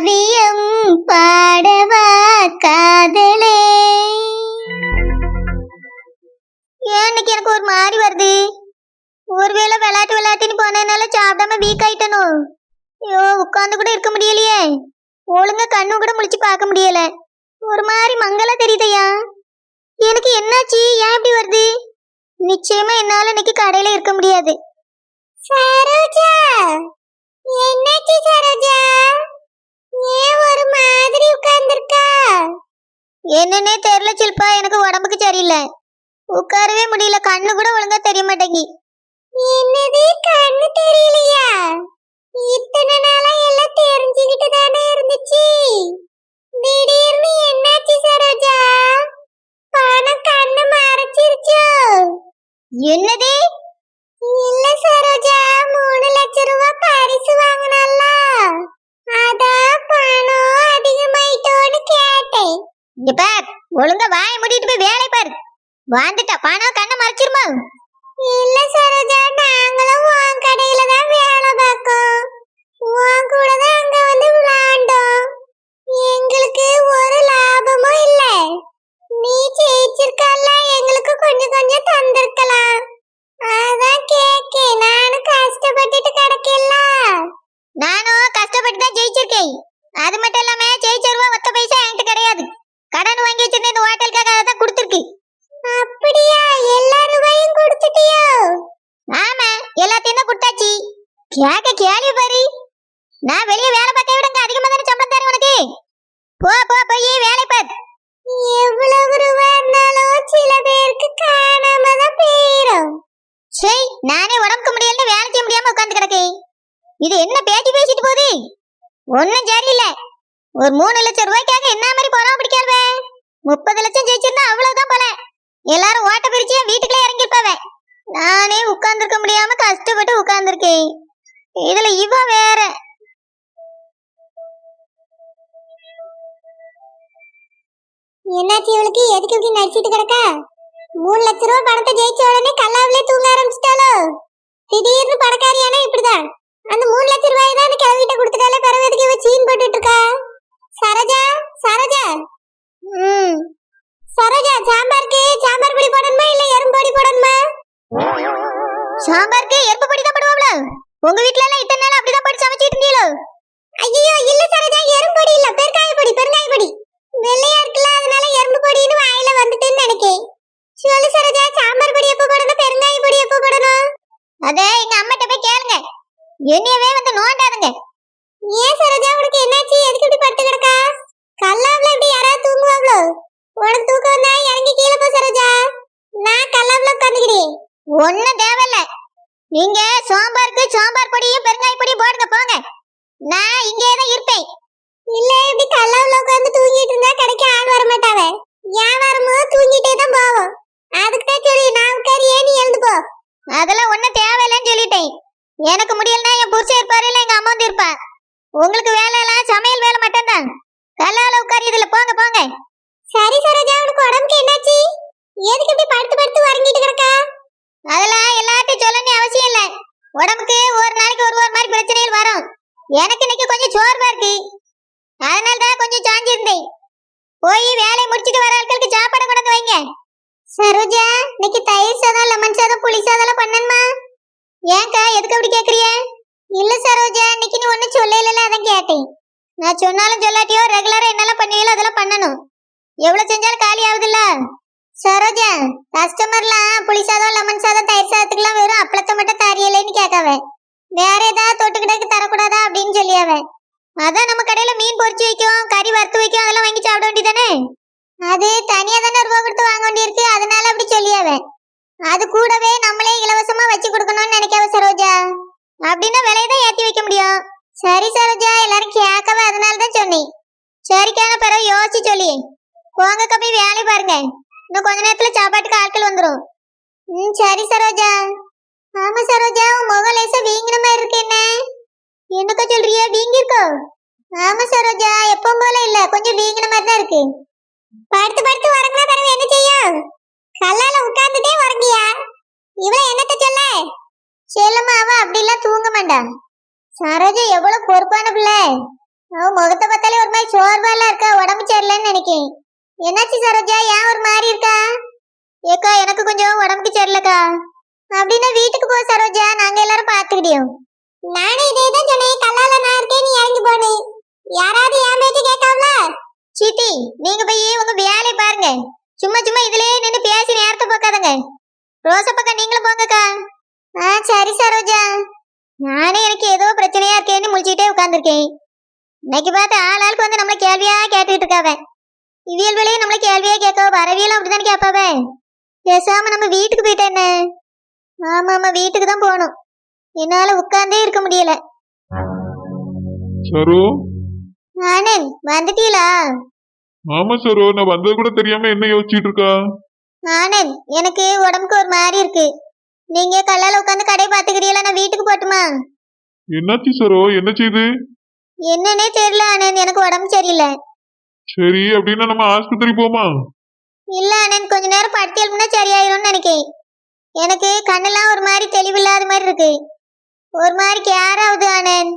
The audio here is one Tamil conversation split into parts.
காவியம் பாடவா காதலே இன்னைக்கு எனக்கு ஒரு மாதிரி வருது ஒருவேளை விளையாட்டு விளையாட்டுன்னு போனதுனால சாப்பிடாம வீக் ஆயிட்டனோ ஐயோ உட்காந்து கூட இருக்க முடியலையே ஒழுங்கா கண்ணு கூட முழிச்சு பார்க்க முடியல ஒரு மாதிரி மங்களா தெரியுதையா எனக்கு என்னாச்சு ஏன் இப்படி வருது நிச்சயமா என்னால இன்னைக்கு கடையில இருக்க முடியாது சரோஜா என்னாச்சு சரோஜா ஏன் ஒரு மாதிரி உட்கார்ந்திருக்கா? என்னன்னே தெரியல சில்பா எனக்கு உடம்புக்கு சரியில்லை. உட்காரவே முடியல கண்ணு கூட ஒழுங்கா தெரிய மாட்டேங்கி. என்னது கண்ணு தெரியலையா? இத்தனை நாளா எல்லாம் தெரிஞ்சுக்கிட்டு தானே இருந்துச்சு? திடீர்னு என்னாச்சு சரோஜா? பணம் கண்ணு மறைச்சிருச்சோ? என்னது? இல்ல சரோஜா மூணு லட்சம் ரூபாய் பரிசு வாங்கினல்ல அதான் பார் ஒழுங்கா வாய மூடிட்டு போய் வேலை பாரு. வந்துட்டா பணம் கண்ணை மறைச்சிருமா? இல்ல சரோஜா நாங்களும் உன் கடையில தான் வேலை பார்க்கோம். உன் கூட தான் அங்க வந்து விளையாண்டோம் எங்களுக்கு ஒரு லாபமும் இல்ல. நீ ஜெயிச்சிருக்கல்ல எங்களுக்கு கொஞ்சம் கொஞ்சம் தந்திருக்கலாம். அதான் கேக்கே நானும் கஷ்டப்பட்டுட்டு கிடக்கல நானும் கஷ்டப்பட்டு தான் ஜெயிச்சிருக்கேன். அது மட்டும் இல்லாம ஜெயிச்ச ரூபா ஒத்த பைசா என்கிட்ட கிடையாது. கடன் வாங்கி வச்சிருந்த இந்த ஹோட்டலுக்காக அதை தான் கொடுத்துருக்கு. அப்படியா? எல்லா ரூபாயும் கொடுத்துட்டியோ? ஆமா எல்லாத்தையும் தான் கொடுத்தாச்சு. கேக்க கேள்வி பாரு. நான் வெளியே வேலை பார்க்க விடுங்க அதிகமா தானே சம்பளம் தரேன் உனக்கு. போ போ போய் வேலை பார். எவ்வளவு ரூபா இருந்தாலும் சில பேருக்கு காணாம தான் போயிடும் சரி நானே உடம்புக்கு முடியல வேலை செய்ய முடியாம உட்கார்ந்து கிடக்கேன். இது என்ன பேச்சு பேசிட்டு போகுது? ஒன்னும் சரியில்லை. ஒரு மூணு லட்சம் ரூபாய்க்காக என்ன மாதிரி பொறாம பிடிக்காருவே முப்பது லட்சம் ஜெயிச்சிருந்தா அவ்வளவுதான் போல எல்லாரும் ஓட்ட பிரிச்சு என் வீட்டுக்குள்ளே இறங்கிருப்பாவே நானே உட்கார்ந்துருக்க முடியாம கஷ்டப்பட்டு உட்கார்ந்துருக்கேன். இதுல இவ வேற. என்னாச்சு இவளுக்கு? எதுக்கு இப்படி நடிச்சிட்டு கிடக்கா? மூணு லட்ச ரூபா பணத்தை ஜெயிச்ச உடனே கல்லாவிலே தூங்க ஆரம்பிச்சிட்டாலோ திடீர்னு பணக்காரியானா இப்படிதான். அந்த மூணு லட்ச ரூபாய் தான் அந்த கிழவிட்ட கொடுத்துட்டாலே பிறகு எதுக்கு இவ சீன் போட்டுட்டு இருக்கா? சரோஜா சரோஜா. ம். சரோஜா சாம்பாருக்கு சாம்பார் பொடி போடணுமா இல்ல எறும்பு பொடி போடணுமா? சாம்பாருக்கு எறும்பு பொடி தான் போடுவாங்களா உங்க வீட்ல எல்லாம் இத்தனை நாள் அப்படிதான் போட்டு சமைச்சிட்டு இருந்தீங்களோ? ஐயோ இல்ல சரோஜா எறும்பு பொடி இல்ல பெருங்காய பொடி பெருங்காய பொடி. வெள்ளையா இருக்குல்ல அதனால எறும்பு பொடின்னு வாயில வந்துட்டுன்னு நினைக்கேன். சொல்லு சரோஜா சாம்பார் பொடி எப்போ போடணும் பெருங்காய பொடி எப்போ போடணும்? அதே எங்க அம்மாட்ட போய் கேளுங்க. என்னையவே வந்து நோண்டாதுங்க ஏன் சரோஜா உனக்கு என்னாச்சு எதுக்கு இப்படி படுத்து கிடக்கா கல்லாவுல இப்படி யாராவது தூங்குவாங்களோ உனக்கு தூக்கம் வந்தா இறங்கி கீழே போ சரோஜா நான் கல்லாவுல உட்காந்துக்கிறேன் ஒண்ணும் தேவையில்ல நீங்க சோம்பாருக்கு சோம்பார் பொடியும் பெருங்காய பொடியும் போடுங்க போங்க. நான் இங்கே தான் இருப்பேன். இல்ல இப்படி கல்லாவுல உட்காந்து தூங்கிட்டு இருந்தா கடைக்கு ஆள் வர மாட்டாவே? வியாபாரமும் தூங்கிட்டே தான் போவோம். அதுக்கு தான் சொல்லி நான் உட்காரி ஏன் நீ எழுந்து போ? அதெல்லாம் ஒன்றும் தேவையில்லைன்னு சொல்லிட்டேன். எனக்கு முடியலன்னா என் புருஷன் இருப்பாரு இல்லை எங்கள் அம்மா வந்து இருப்பா. உங்களுக்கு வேலையெல்லாம் சமையல் வேலை மட்டும்தான். கல்லாவில் உட்காரி இதில் போங்க போங்க. சரி சரோஜா உனக்கு உடம்புக்கு என்னாச்சு? எதுக்கு இப்படி படுத்து படுத்து வரங்கிட்டு கிடக்கா? அதெல்லாம் எல்லாத்தையும் சொல்லணும் அவசியம் இல்ல. உடம்புக்கு ஒரு நாளைக்கு ஒரு ஒரு மாதிரி பிரச்சனைகள் வரும். எனக்கு இன்னைக்கு கொஞ்சம் சோர்வா இருக்கு. அதனால தான் கொஞ்சம் சாஞ்சி இருந்தேன். போய் வேலையை முடிச்சிட்டு வர ஆட்களுக்கு சாப்பாடு கொண்டு வைங்க. சரோஜா இன்னைக்கு தயிர் சாதம் லெமன் சாதம் புளி சாதம் பண்ணணுமா? ஏன்க்கா எதுக்கு அப்படி கேக்குறிய இல்ல சரோஜா இன்னைக்கு நீ ஒன்னும் சொல்லல அதான் கேட்டேன். நான் சொன்னாலும் சொல்லாட்டியோ ரெகுலரா என்னெல்லாம் பண்ணுவீங்களோ அதெல்லாம் பண்ணணும். எவ்வளவு செஞ்சாலும் காலி ஆகுதுல்ல? சரோஜா கஸ்டமர்லாம் புளி சாதம் லெமன் சாதம் தயிர் சாதத்துக்குலாம் வெறும் அப்பளத்தை மட்டும் தரியலைன்னு கேட்காவ. வேற ஏதாவது தொட்டுக்கிட்டக்கு தரக்கூடாதா அப்படின்னு சொல்லியாவே. அதான் நம்ம கடையில மீன் பொறிச்சு வைக்கும் கறி வறுத்து வைக்கும் அதெல்லாம் வாங்கி சாப்பிட வேண்டியதானே? அது தனியா தானே ரூபா கொடுத்து வாங்க வேண்டியிருக்கு அதனால அப்படி சொல்லியாவே. அது கூடவே நம்மளே இலவசமா வச்சு கொடுக்கணும்னு நினைக்காவ சரோஜா. அப்படின்னா விலையை தான் ஏத்தி வைக்க முடியும். சரி சரோஜா எல்லாரும் கேட்கவே அதனால தான் சொன்னேன். சரிக்கான பிறகு யோசிச்சு சொல்லி. போங்க போய் வேலை பாருங்க. இன்னும் கொஞ்ச நேரத்துல சாப்பாட்டுக்கு ஆட்கள் வந்துடும் ம் சரி சரோஜா. ஆமா சரோஜா உன் முகம் லேசா வீங்கின மாதிரி இருக்கு என்ன? என்னக்கா சொல்றியா வீங்கிருக்கோ ஆமா சரோஜா எப்பவும் போல இல்ல கொஞ்சம் வீங்கின மாதிரி தான் இருக்கு. படுத்து படுத்து உறங்கினா பிறகு என்ன செய்யும் கல்லால உட்கார்ந்துட்டே உறங்கியா? இவன் என்னத்த சொல்ல? செல்லம்மா அவ அப்படிலாம் தூங்க மாட்டா. சரோஜா எவ்வளவு பொறுப்பான பிள்ளை. அவன் முகத்தை பார்த்தாலே ஒரு மாதிரி சோர்வாலாம் இருக்கா? உடம்பு சரியில்லைன்னு நினைக்கேன். என்னாச்சு சரோஜா? ஏன் ஒரு மாதிரி இருக்கா? ஏக்கா எனக்கு கொஞ்சம் உடம்புக்கு சரியில்லக்கா. அப்படின்னா வீட்டுக்கு போ சரோஜா. நாங்க எல்லாரும் பாத்துக்கிட்டோம் நானே இதே தான் சொன்னேன். கல்லால நான் இருக்கேன் நீ இறங்கி போனே யாராவது என் பேச்சு கேட்காமல? சித்தி நீங்க போய் உங்க வேலையை பாருங்க. சும்மா சும்மா இதுலயே நின்று பேசி நேரத்தை போக்காதங்க. ரோசா பக்கம் நீங்களும் போங்கக்கா. ஆ சரி சரோஜா. நானே எனக்கு ஏதோ பிரச்சனையா இருக்கேன்னு முழிச்சுக்கிட்டே உட்காந்துருக்கேன் இன்னைக்கு பார்த்து ஆள் ஆளுக்கு வந்து நம்மள கேள்வியா கேட்டுக்கிட்டு இருக்காவன் இவியல் வேலையும் நம்மள கேள்வியா கேட்க வரவியலும் அப்படிதானே கேட்பாவ? பேசாம நம்ம வீட்டுக்கு போயிட்டேன் என்ன? ஆமா ஆமா வீட்டுக்கு தான் போகணும். என்னால உட்கார்ந்தே இருக்க முடியல. சரோ? ஆனந்த் வந்துட்டீங்களா ஆமா சரோ நான் வந்தது கூட தெரியாம என்ன யோசிச்சுட்டு இருக்கா? ஆனந்த் எனக்கு உடம்புக்கு ஒரு மாதிரி இருக்கு. நீங்க கல்லால உட்காந்து கடையை பாத்துக்கிறீங்களா நான் வீட்டுக்கு போட்டுமா என்னாச்சு சரோ? என்ன செய்யுது என்னன்னே தெரியல ஆனந்த். எனக்கு உடம்பு சரியில்லை. சரி அப்படின்னா நம்ம ஆஸ்பத்திரி போமா? இல்ல ஆனந்த் கொஞ்ச நேரம் எழுப்புனா சரியாயிரும்னு நினைக்கிறேன் எனக்கு கண்ணெல்லாம் ஒரு மாதிரி தெளிவில்லாத மாதிரி இருக்கு. ஒரு மாதிரி கேர் ஆகுது ஆனந்த்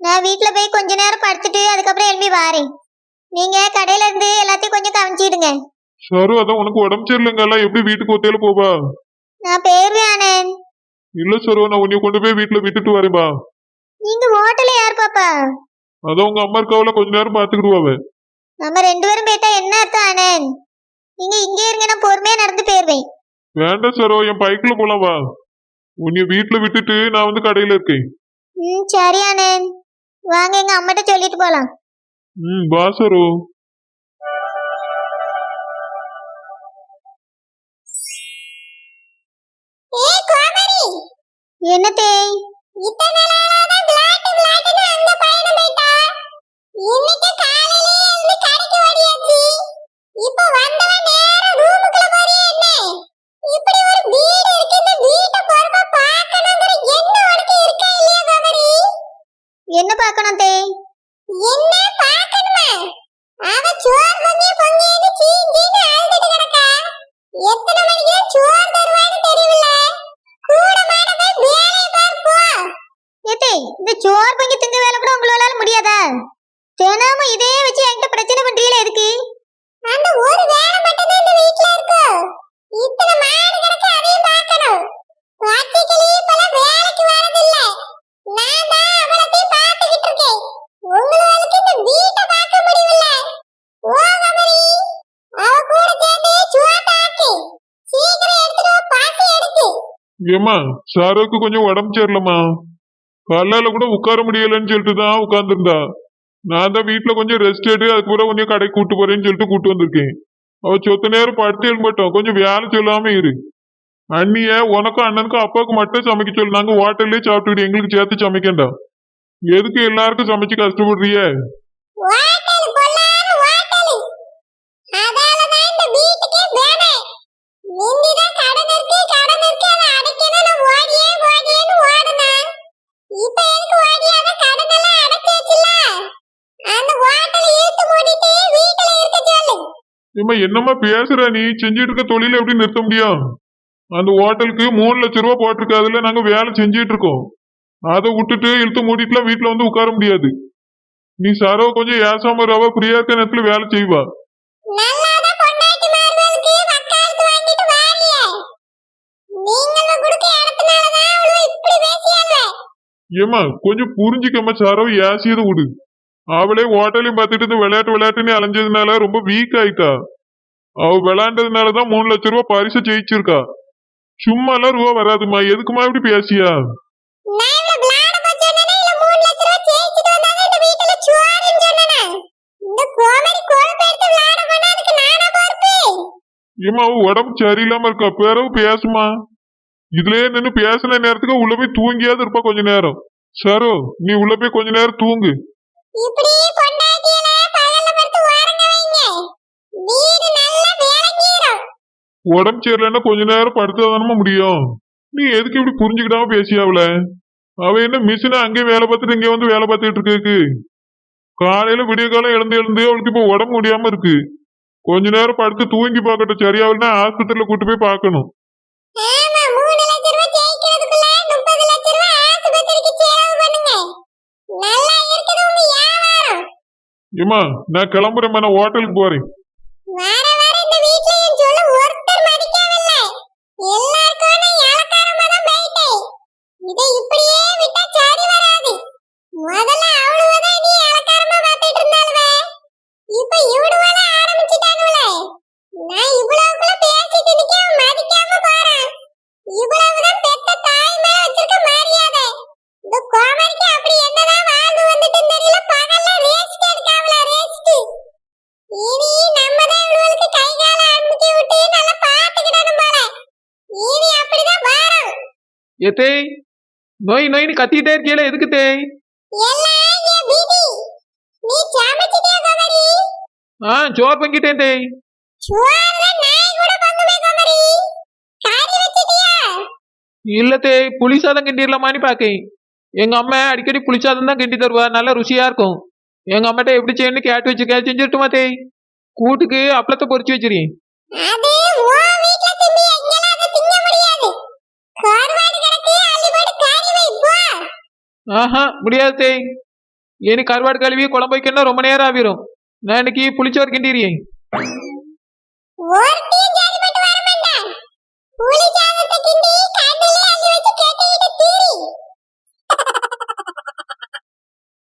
நான் வீட்ல போய் கொஞ்ச நேரம் படுத்துட்டு அதுக்கப்புறம் எழுப்பி வாரேன். நீங்க கடையில இருந்து எல்லாத்தையும் கொஞ்சம் கவனிச்சிடுங்க சரோ அதான் உனக்கு உடம்பு சரியில்லைங்கல்ல எப்படி வீட்டுக்கு ஒத்தையில போவா? நான் போயிருவேன் ஆனந்த் இல்ல சரோ நான் உன்னை கொண்டு போய் வீட்டுல விட்டுட்டு வரேன்பா நீங்க ஹோட்டல்ல யார் பாப்பா? அதான் உங்க அம்மா இருக்காவில கொஞ்ச நேரம் பாத்துக்கிடுவாவ நம்ம ரெண்டு பேரும் போயிட்டா என்ன அர்த்தம் ஆனந்த் நீங்க இங்கே இருங்க நான் பொறுமையா நடந்து போயிருவேன் வேண்டாம் சரோ என் பைக்ல போலாம் வா. உன்னை வீட்டுல விட்டுட்டு நான் வந்து கடையில இருக்கேன். ம் சரி ஆனந்த் வாங்க எங்க அம்மாட்ட சொல்லிட்டு போலாம். ம் வா சரோ. என்னத்தே? இத்தனை நாளாதான் விளையாட்டு விளையாட்டுன்னு அங்க பயணம் போயிட்டா இன்னைக்கு காலையிலே எழுந்து கடைக்கு ஓடியாச்சு இப்போ வந்தவன் நேரா ரூமுக்குள்ள போறியே என்ன இப்படி ஒரு வீடு இருக்கு இந்த வீட்டை பொறுப்பா பார்க்கணுங்கிற என்ன உனக்கு இருக்கா இல்லையா கோமரி என்ன பார்க்கணும் தே. என்ன பார்க்கணுமா? அவ சோறு பொங்கி பொங்கி பொங்கியது சீஞ்சின்னு அழுதுட்டு கிடக்கா. எத்தனை மணிக்கு சோறு தருவான்னு தெரியல கூட மாட போய் வேலையை பார் போ. ஏத்தே இந்த சோறு பொங்கி திங்க வேலை கூட உங்களால முடியாதா? தினமும் இதே வச்சு என்கிட்ட பிரச்சனை பண்றீல எதுக்கு? அந்த ஒரு வேலை மட்டும் இந்த வீட்ல இருக்கு. இத்தனை மாடு கிடக்க அதையும் பார்க்கணும். பாட்டிகளி இப்பெல்லாம் வேலைக்கு வரதில்லை. ஏம்மா சாரோக்கு கொஞ்சம் உடம்பு சரியில்லம்மா. கல்லால கூட உட்கார முடியலன்னு சொல்லிட்டு தான் உட்கார்ந்துருந்தா. நான் தான் வீட்டுல கொஞ்சம் ரெஸ்ட் எடுத்து அதுக்கப்புறம் கொஞ்சம் கடைக்கு கூட்டு போறேன்னு சொல்லிட்டு கூட்டு வந்திருக்கேன். அவ சொத்த நேரம் படுத்து எழும்பட்டோம். கொஞ்சம் வேலை சொல்லாம இரு. அண்ணிய உனக்கும் அண்ணனுக்கும் அப்பாவுக்கு மட்டும் சமைக்க சொல்லு. நாங்க ஹோட்டல்லே சாப்பிட்டுக்கிட்டு எங்களுக்கு சேர்த்து சமைக்கண்டா. எதுக்கு எல்லாருக்கும் சமைச்சு கஷ்டப்படுறிய? என்னம்மா பேசுற நீ? செஞ்சுட்டு இருக்க தொழில எப்படி நிறுத்த முடியும்? அந்த ஹோட்டலுக்கு மூணு லட்ச ரூபா போட்டிருக்கு அதுல நாங்க வேலை செஞ்சுட்டு இருக்கோம் அதை விட்டுட்டு இழுத்து மூடிட்டுலாம் வீட்டுல வந்து உட்கார முடியாது. நீ சரவ கொஞ்சம் ஏசாம ரவ ஃப்ரீயா இருக்க நேரத்துல வேலை செய்வா. ஏம்மா கொஞ்சம் புரிஞ்சுக்கம்மா சரவ ஏசியது விடு. அவளே ஹோட்டலையும் பார்த்துட்டு இந்த விளையாட்டு விளையாட்டுன்னு அலைஞ்சதுனால ரொம்ப வீக் ஆயிட்டா. அவ விளையாண்டதுனாலதான் மூணு லட்ச ரூபா பரிசு ஜெயிச்சிருக்கா. சும்மா எல்லாம் ரூபா வராதுமா எதுக்குமா இப்படி பேசியா? ஏமா உடம்பு சரியில்லாம இருக்கா? பிறகு பேசுமா. இதுலயே நின்னு பேசின நேரத்துக்கு உள்ள போய் தூங்கியாவது இருப்பா கொஞ்ச நேரம். சரோ நீ உள்ள போய் கொஞ்ச நேரம் தூங்கு இப்படி பொண்டாட்டியில பகல்ல படுத்து உறங்க வைங்க வீடு நல்லா விளங்கிரும் உடம்பு சரியில்லைன்னா கொஞ்ச நேரம் படுத்தாதானமா முடியும். நீ எதுக்கு இப்படி புரிஞ்சுக்கிடாம பேசியாவல அவ என்ன மிஷினை அங்கே வேலை பார்த்துட்டு இங்க வந்து வேலை பார்த்துட்டு இருக்கு காலையில விடிய காலம் எழுந்து எழுந்து அவளுக்கு இப்போ உடம்பு முடியாம இருக்கு. கொஞ்ச நேரம் படுத்து தூங்கி பார்க்கட்டும் சரியாவலன்னா ஆஸ்பத்திரியில கூட்டு போய் பார்க்கணும். ஏமா நான் கிளம்புறேம்மா நான் ஹோட்டலுக்கு போறேன் வர வர இந்த வீட்ல என் சொல்ல ஒருத்தர் மதிக்கவில்லை எல்லாருக்கும் நான் இளக்காரமா தான் போயிட்டேன் இதை இப்படியே விட்டா சரி வராது முதல்ல அவளுவதான் நீ இளக்காரமா பார்த்துட்டு இருந்தாளுவே இப்ப இவனுவத ஆரம்பிச்சிட்டானுவலே நான் இவ்வளவுக்குள்ள பேசிட்டு நிக்க மதிக்காம போறேன் இவ்வளவுதான் பெத்த தாய் மேல வச்சிருக்க மரியாதை இந்த கோமரிக்கு அப்படி என்னதான் வாழ்வு வந்துட்டு தெரியல பகல்ல ரேஸ்ட் எடுக்காவல ரேஸ்ட் இனி நம்ம தான் இவளுக்கு கை கால அமுக்கி விட்டு நல்லா பாத்துக்கிடணும் போல இனி அப்படிதான் வாரம் ஏ தேய் நோய் நோயின்னு கத்திட்டே இருக்கீல எதுக்கு தேய் ஆ சோறு பங்கிட்டேன் தேய் இல்ல தேய் புளி சாதம் கிண்டிடலாமான்னு பாக்கேன். எங்க அம்மா அடிக்கடி புளி சாதம் தான் கிண்டி தருவா நல்லா ருசியா இருக்கும். எங்க அம்மாட்ட எப்படி செய்யணும்னு கேட்டு வச்சிருக்கேன் செஞ்சிருட்டுமா தேய் கூட்டுக்கு அப்பளத்தை பொரிச்சு வச்சிருக்கேன் அது உன் வீட்ல திம்பி எங்கெல்லாம் அதை திங்க முடியாது கருவாடு கிடக்கு அள்ளி போட்டு கறி வை போ ஆஹா முடியாது. தேய் எனக்கு கருவாடு கழுவி குழம்பு வைக்கணும்னா ரொம்ப நேரம் ஆகிரும். நான் இன்னைக்கு புளிச்சோர் கிண்டிடுறேன்